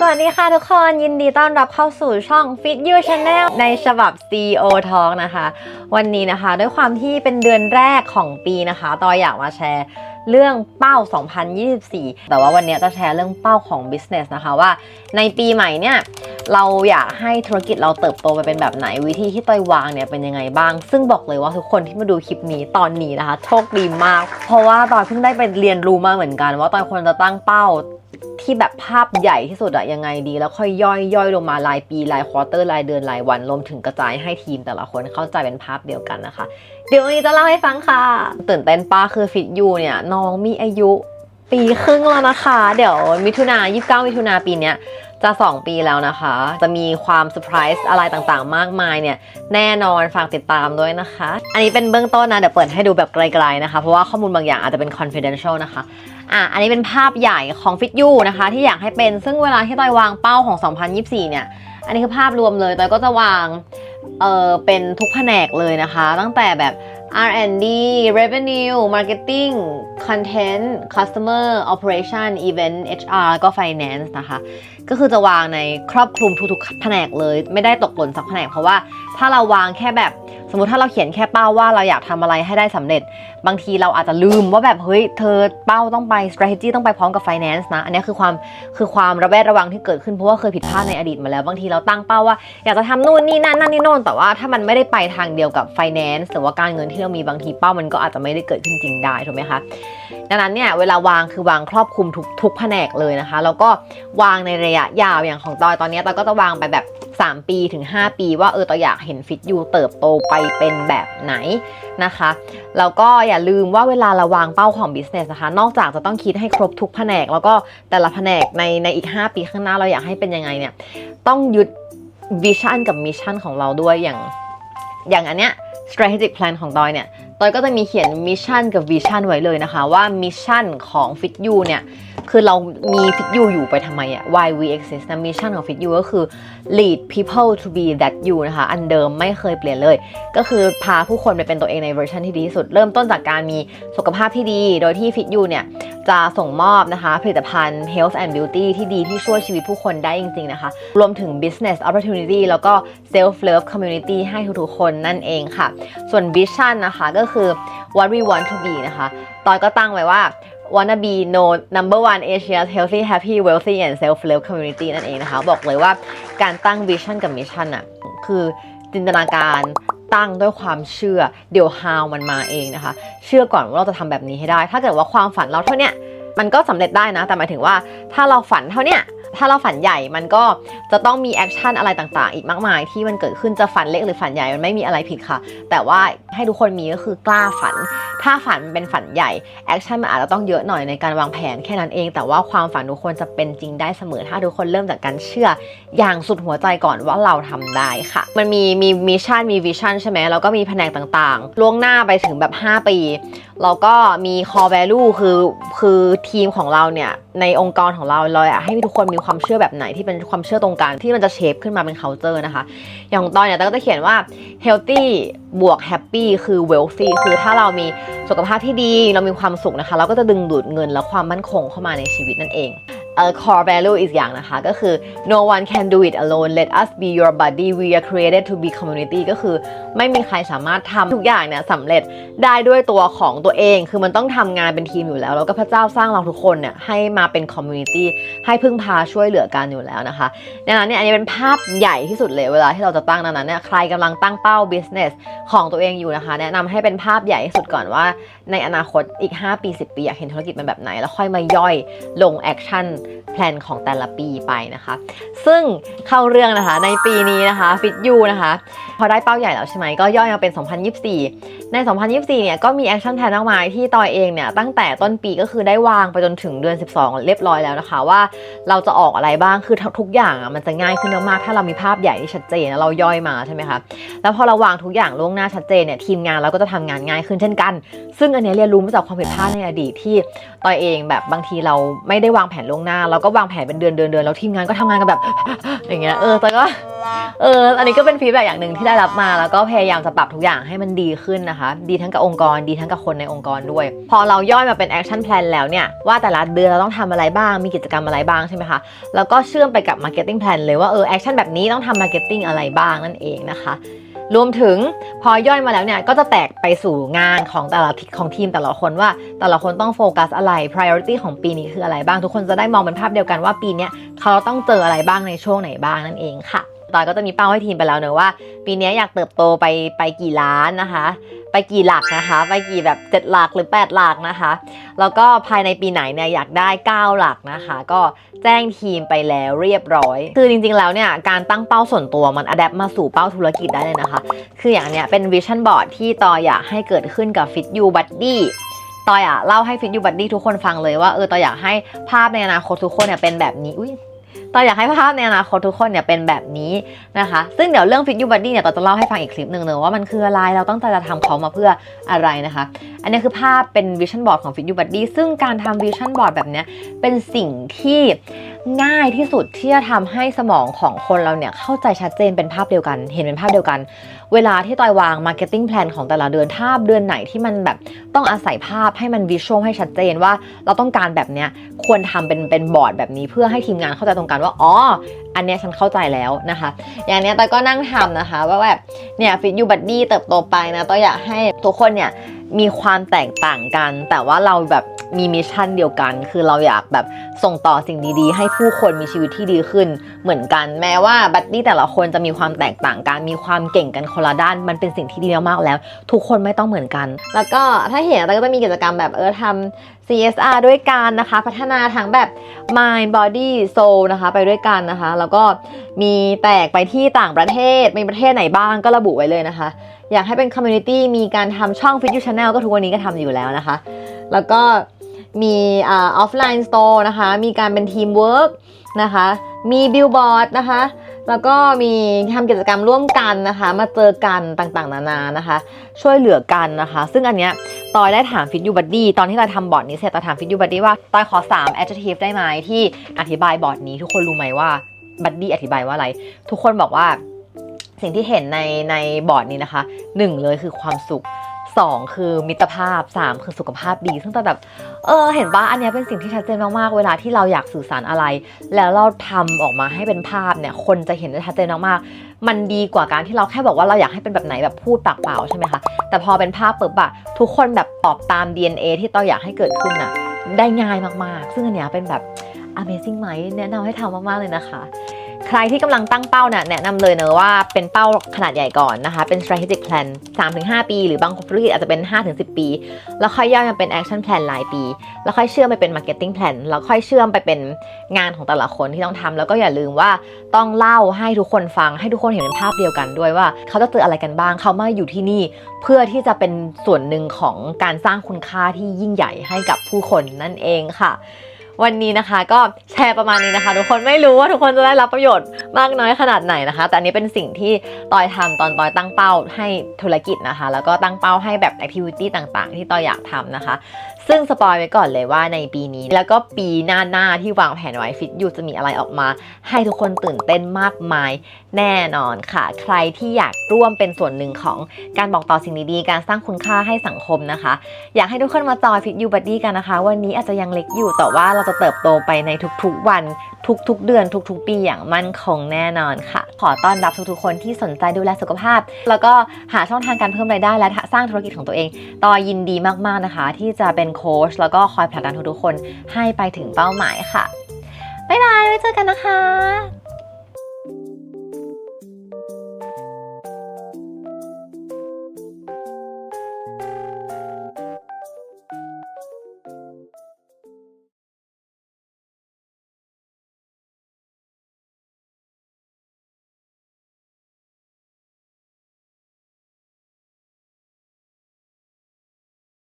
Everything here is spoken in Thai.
สวัสดีค่ะทุกคนยินดีต้อนรับเข้าสู่ช่อง Fit You Channel ในฉบับ CEO Talk นะคะ วันนี้นะคะด้วยความที่เป็นเดือนแรกของปีนะคะตอยอยากมาแชร์เรื่องเป้า 2024 แต่ว่าวันนี้จะแชร์เรื่องเป้าของ business นะคะว่า ในปีใหม่เนี่ยเราอยากให้ธุรกิจเราเติบโตไปเป็นแบบไหนวิธีที่ต้อยวางเนี่ยเป็นยังไงบ้าง ซึ่งบอกเลยว่าทุกคนที่มาดูคลิปนี้ตอนนี้นะคะ โชคดีมาก เพราะว่าตอยเพิ่งได้ไปเรียนรู้มาเหมือนกัน ว่าตอยควรจะตั้งเป้า ที่แบบภาพใหญ่ที่สุดอะยังไงดี แล้วค่อยย่อยย่อยลงมารายปีรายควอเตอร์รายเดือนรายวันรวมถึงกระจายให้ทีมแต่ละคนเข้าใจเป็นภาพเดียวกันนะคะ เดี๋ยววันนี้จะเล่าให้ฟังค่ะ ตื่นเต้นป้าคือฟิตยูเนี่ยน้องมีอายุปีครึ่งแล้วนะคะ เดี๋ยวมิถุนา29มิถุนาปีเนี้ยจะ 2 ปีแล้วนะคะ จะมีความเซอร์ไพรส์อะไรต่างๆ มากมายเนี่ย แน่นอนฝากติดตามด้วยนะคะ อันนี้เป็นเบื้องต้นนะ เดี๋ยวเปิดให้ดูแบบไกลๆนะคะ เพราะว่าข้อมูลบางอย่างอาจจะเป็น confidential นะคะ อะอันนี้เป็นภาพใหญ่ของ Fit You นะคะ ที่อยากให้เป็นซึ่งเวลาที่ตอยวางเป้าของ 2024 เนี่ย อันนี้คือภาพรวมเลยตอยก็จะวางเออเป็นทุกแผนกเลยนะคะ ตั้งแต่แบบ R&D Revenue Marketing Content Customer Operation Event HR ก็ Finance นะคะ ก็คือจะวางในครอบคลุมทุกๆแผนกเลย ไม่ได้ตกหล่นสักแผนกเพราะว่าถ้าเราวางแค่แบบสมมติถ้าเราเขียนแค่เป้าว่าเราอยากทำอะไรให้ได้สำเร็จ บางทีเราอาจจะลืมว่าแบบเฮ้ยเธอเป้าต้องไป strategy ต้องไปพร้อมกับ finance นะ อันนี้คือความคือความระแวดระวังที่เกิดขึ้นเพราะว่าเคยผิดพลาดในอดีตมาแล้ว บางทีเราตั้งเป้าว่าอยากจะทำนู่นนี่นั่นนั่นนี่โน่นแต่ว่าถ้ามันไม่ได้ไปทางเดียวกับ finance หรือว่าการเงินที่เรามีบางทีเป้ามันก็อาจจะไม่ได้เกิดขึ้นจริงได้ถูกไหมคะดังนั้นเนี่ยเวลาวางคือวางครอบคลุมทุกทุกแผนกเลยนะคะ แล้วก็วางในระยะยาวอย่างของตอยตอนนี้ตอยก็จะวางไปแบบ 3 ปีถึง 5 ปีว่าเออตออยากเห็นฟิตยูเติบโตไปเป็นแบบไหนนะคะแล้วก็อย่าลืมว่าเวลาเราวางเป้าของ business นะคะ นอกจากจะต้องคิดให้ครบทุกแผนก แล้วก็แต่ละแผนกในในอีก 5 ปีข้างหน้าเราอยากให้เป็นยังไงเนี่ยต้องยึดวิชั่นกับมิชชั่นของเราด้วยอย่างอย่างอันเนี้ย strategic plan ของตอยเนี่ยตอยก็จะมีเขียนมิชชั่นกับวิชั่นไว้เลยนะคะ ว่ามิชชั่นของ Fit You เนี่ย คือเรามี Fit You อยู่ไปทำไมอะ why we exist นะมิชชั่นของ Fit You ก็คือ lead people to be that you นะคะ อันเดิมไม่เคยเปลี่ยนเลย ก็คือพาผู้คนไปเป็นตัวเองในเวอร์ชันที่ดีที่สุด เริ่มต้นจากการมีสุขภาพที่ดี โดยที่ Fit You เนี่ยจะส่งมอบนะคะ ผลิตภัณฑ์ health and beauty ที่ดีที่ช่วยชีวิตผู้คนได้จริง ๆ นะคะ รวมถึง business opportunity แล้วก็ self love community ให้ทุกๆคนนั่นเองค่ะ ส่วน vision นะคะก็คือ what we want to be นะคะ ตอยก็ตั้งไว้ว่า wanna be no number one Asia's healthy happy wealthy and self love community นั่นเองนะคะ บอกเลยว่าการตั้งวิชั่นกับมิชชั่นอะคือจินตนาการตั้งด้วยความเชื่อเดี๋ยว how มันมาเองนะคะ เชื่อก่อนว่าเราจะทำแบบนี้ให้ได้ ถ้าเกิดว่าความฝันเราเท่าเนี้ย มันก็สำเร็จได้นะ แต่หมายถึงว่าถ้าเราฝันเท่าเนี้ยถ้าเราฝันใหญ่มันก็จะต้องมีแอคชั่นอะไรต่างๆ อีกมากมาย ที่มันเกิดขึ้นจะฝันเล็กหรือฝันใหญ่มันไม่มีอะไรผิดค่ะ แต่ว่าให้ทุกคนมีก็คือกล้าฝัน ถ้าฝันมันเป็นฝันใหญ่แอคชั่นมันอาจจะต้องเยอะหน่อยในการวางแผนแค่นั้นเอง แต่ว่าความฝันทุกคนจะเป็นจริงได้เสมอ ถ้าทุกคนเริ่มจากการเชื่อ อย่างสุดหัวใจก่อนว่าเราทำได้ค่ะ มันมีมีมิชชั่นมีวิชั่นใช่ไหมแล้วก็มีแผนกต่างๆ ล่วงหน้าไปถึงแบบ 5 ปี แล้วก็มี core value คือคือทีมของเราเนี่ย ในองค์กรของเราเราอยากให้ทุกคนมีความเชื่อแบบไหนที่เป็นความเชื่อตรงกันที่มันจะเชฟขึ้นมาเป็น culture นะคะ อย่างของตอนเนี่ยตอนก็จะเขียนว่า healthy บวก happy คือ wealthy คือถ้าเรามีสุขภาพที่ดีเรามีความสุขนะคะ เราก็จะดึงดูดเงินและความมั่นคงเข้ามาในชีวิตนั่นเอง core value อีกอย่างนะคะ ก็คือ no one can do it alone let us be your buddy we are created to be community ก็คือไม่มีใครสามารถทำทุกอย่างเนี่ยสำเร็จได้ด้วยตัวของตัวเอง คือมันต้องทำงานเป็นทีมอยู่แล้ว แล้วก็พระเจ้าสร้างเราทุกคนเนี่ยให้มาเป็น community ให้พึ่งพาช่วยเหลือกันอยู่แล้วนะคะดังนั้นเนี่ยอันนี้เป็นภาพใหญ่ที่สุดเลยเวลาที่เราจะตั้งดังนั้นเนี่ยใครกำลังตั้งเป้า business ของตัวเองอยู่นะคะ แนะนำให้เป็นภาพใหญ่ที่สุดก่อนว่า ในอนาคตอีก 5 ปี 10 ปีอยากเห็นธุรกิจเป็นแบบไหน แล้วค่อยมาย่อยลงแอคชั่นแพลนของแต่ละปีไปนะคะ ซึ่งเข้าเรื่องนะคะในปีนี้นะคะฟิตยูนะคะ พอได้เป้าใหญ่แล้วใช่ไหมก็ย่อยมาเป็น 2024 ใน 2024 เนี่ยก็มีแอคชั่นแพลนมากมายที่ตอยเองเนี่ยตั้งแต่ต้นปีก็คือได้วางไปจนถึงเดือน 12 เรียบร้อยแล้วนะคะ ว่าเราจะออกอะไรบ้างคือทุกอย่างอะมันจะง่ายขึ้นมากๆถ้าเรามีภาพใหญ่ที่ชัดเจนแล้วเราย่อยมาใช่ไหมคะแล้วพอเราวางทุกอย่างล่วงหน้าชัดเจนเนี่ยทีมงานเราก็จะทำงานง่ายขึ้นเช่นกัน ซึ่งอันนี้เรียนรู้มาจากความผิดพลาดในอดีตที่ตอยเองแบบบางทีเราไม่ได้วางแผนล่วงหน้าาเราก็วางแผนเป็นเดือนเดือนเดือนแล้วทีมงานก็ทำงานกันแบบ อย่างเงี้ยเออแต่ก็เอออันนี้ก็เป็นฟีดแบ็อย่างหนึ่งที่ได้รับมาแล้วก็พยายามจะปรับทุกอย่างให้มันดีขึ้นนะคะ ดีทั้งกับองค์กรดีทั้งกับคนในองค์กรด้วย พอเราย่อยมาเป็นแอคชั่นแพลนแล้วเนี่ยว่าแต่ละเดือนเราต้องทำอะไรบ้างมีกิจกรรมอะไรบ้างใช่ไหมคะแล้วก็เชื่อมไปกับ Marketing Plan เลยว่าเออแอคชั่นแบบนี้ต้องทำ Marketing อะไรบ้างนั่นเองนะคะ รวมถึงพอย่อยมาแล้วเนี่ยก็จะแตกไปสู่งานของแต่ละของทีมแต่ละคนว่าแต่ละคนต้องโฟกัสอะไร priority ของปีนี้คืออะไรบ้างทุกคนจะได้มองเป็นภาพเดียวกันว่าปีนี้เขาต้องเจออะไรบ้างในช่วงไหนบ้างนั่นเองค่ะตอนก็จะมีเป้าให้ทีมไปแล้วเนอะว่า ปีนี้อยากเติบโตไปไปกี่ล้านนะคะ ไปกี่หลักนะคะ ไปกี่แบบ 7 หลักหรือ 8 หลักนะคะ แล้วก็ภายในปีไหนเนี่ยอยากได้ 9 หลักนะคะ ก็แจ้งทีมไปแล้วเรียบร้อย คือจริงๆแล้วเนี่ยการตั้งเป้าส่วนตัวมันอัดแอปมาสู่เป้าธุรกิจได้เลยนะคะ คืออย่างเนี้ยเป็นวิชั่นบอร์ดที่ตออยากให้เกิดขึ้นกับ Fit You Buddy ตอยอะเล่าให้ Fit You Buddy ทุกคนฟังเลยว่าเออตอยอยากให้ภาพในอนาคตทุกคนเนี่ยเป็นแบบนี้อุ้ย ตออยากให้ภาพในอนาคตทุกคนเนี่ยเป็นแบบนี้นะคะ ซึ่งเดี๋ยวเรื่อง Fit You Buddy เนี่ยตอจะเล่าให้ฟังอีกคลิปหนึ่งเนอะว่ามันคืออะไรเราต้องจะทำเขามาเพื่ออะไรนะคะ อันนี้คือภาพเป็นวิชั่นบอร์ดของ Fit You Buddy ซึ่งการทำวิชั่นบอร์ดแบบเนี้ยเป็นสิ่งที่ ง่ายที่สุดที่จะทำให้สมองของคนเราเนี่ยเข้าใจชัดเจนเป็นภาพเดียวกัน เห็นเป็นภาพเดียวกัน เวลาที่ตอยวาง Marketing Plan ของแต่ละเดือนถ้าเดือนไหนที่มันแบบต้องอาศัยภาพให้มันวิชวลให้ชัดเจนว่าเราต้องการแบบเนี้ยควรทำเป็นเป็นบอร์ดแบบนี้เพื่อให้ทีมงานเข้าใจตรงกันว่าอ๋ออันเนี้ยฉันเข้าใจแล้วนะคะ อย่างเนี้ยตอยก็นั่งทำนะคะ ว่าแบบเนี่ย Fit You Buddy เติบโตไปนะตอยอยากให้ทุกคนเนี่ยมีความแตกต่างกัน แต่ว่าเราแบบ มีมิชชั่นเดียวกัน คือเราอยากแบบส่งต่อสิ่งดีๆ ให้ผู้คนมีชีวิตที่ดีขึ้น เหมือนกัน แม้ว่าบัดดี้แต่ละคนจะมีความแตกต่างกัน มีความเก่งกันคนละด้าน มันเป็นสิ่งที่ดีมากๆแล้ว ทุกคนไม่ต้องเหมือนกัน แล้วก็ถ้าเห็นเราก็จะมีกิจกรรมแบบเออทำ CSR ด้วยกันนะคะ พัฒนาทั้งแบบ mind body soul นะคะไปด้วยกันนะคะ แล้วก็มีแตกไปที่ต่างประเทศมีประเทศไหนบ้างก็ระบุไว้เลยนะคะอยากให้เป็นคอมมูนิตี้มีการทำช่อง Fit You Channel ก็ทุกวันนี้ก็ทำอยู่แล้วนะคะ แล้วก็ มีออฟไลน์สโตร์นะคะ มีการเป็นทีมเวิร์กนะคะ มีบิลบอร์ดนะคะ แล้วก็มีทำกิจกรรมร่วมกันนะคะ มาเจอกันต่างๆ นานานะคะ ช่วยเหลือกันนะคะ ซึ่งอันเนี้ยตอยได้ถามฟิตยูบัดดี้ตอนที่เราทำบอร์ดนี้เสร็จตอยถามฟิตยูบัดดี้ว่าตอยขอ 3 adjective ได้ไหมที่อธิบายบอร์ดนี้ทุกคนรู้ไหมว่าบัดดี้อธิบายว่าอะไร ทุกคนบอกว่าสิ่งที่เห็นในในบอร์ดนี้นะคะหนึ่งเลยคือความสุข สองคือมิตรภาพสามคือสุขภาพดี ซึ่งตอนแบบ เออ เห็นว่าอันนี้เป็นสิ่งที่ชัดเจนมากๆ เวลาที่เราอยากสื่อสารอะไร แล้วเราทำออกมาให้เป็นภาพเนี่ย คนจะเห็นได้ชัดเจนมากๆ มันดีกว่าการที่เราแค่บอกว่าเราอยากให้เป็นแบบไหนแบบพูดปากเปล่าใช่ไหมคะ แต่พอเป็นภาพเปุ๊บอะทุกคนแบบตอบตาม DNA ที่เราอยากให้เกิดขึ้นน่ะได้ง่ายมากๆ ซึ่งอันเนี้ยเป็นแบบ Amazing ไหมแนะนำให้ทำมากๆเลยนะคะ ใครที่กำลังตั้งเป้าเนี่ยแนะนำเลยเนอะว่าเป็นเป้าขนาดใหญ่ก่อนนะคะ เป็น strategic plan 3-5 ปี หรือบางธุรกิจอาจจะเป็น 5-10 ปี แล้วค่อยย่อยมาเป็น action plan รายปี แล้วค่อยเชื่อมไปเป็น marketing plan แล้วค่อยเชื่อมไปเป็นงานของแต่ละคนที่ต้องทำแล้วก็อย่าลืมว่าต้องเล่าให้ทุกคนฟังให้ทุกคนเห็นเป็นภาพเดียวกันด้วยว่า เขาจะเจออะไรกันบ้างเขามาอยู่ที่นี่ เพื่อที่จะเป็นส่วนหนึ่งของการสร้างคุณค่าที่ยิ่งใหญ่ให้กับผู้คนนั่นเองค่ะ วันนี้นะคะก็แชร์ประมาณนี้นะคะ ทุกคนไม่รู้ว่าทุกคนจะได้รับประโยชน์มากน้อยขนาดไหนนะคะ แต่อันนี้เป็นสิ่งที่ตอยทำตอนตอยตั้งเป้าให้ธุรกิจนะคะ แล้วก็ตั้งเป้าให้แบบแอคทิวิตี้ต่างๆ ที่ตอยอยากทำนะคะ ซึ่งสปอยไว้ก่อนเลยว่าในปีนี้ แล้วก็ปีหน้าๆที่วางแผนไว้ฟิตอยู่จะมีอะไรออกมา ให้ทุกคนตื่นเต้นมากมายแน่นอนค่ะ ใครที่อยากร่วมเป็นส่วนหนึ่งของการบอกต่อสิ่งดีๆ การสร้างคุณค่าให้สังคมนะคะ อยากให้ทุกคนมาจอยฟิตยูบัดดี้กันนะคะ วันนี้อาจจะยังเล็กอยู่แต่ว่าเราจะเติบโตไปในทุกๆวันทุกๆ เดือนทุกๆ ปีอย่างมั่นคงแน่นอนค่ะ ขอต้อนรับทุกๆ คนที่สนใจดูแลสุขภาพ แล้วก็หาช่องทางการเพิ่มรายได้และสร้างธุรกิจของตัวเองตอยยินดีมากๆนะคะ ที่จะเป็นโค้ชแล้วก็คอยผลักดันทุกๆ คนให้ไปถึงเป้าหมายค่ะบ๊ายบายไว้เจอกันนะคะ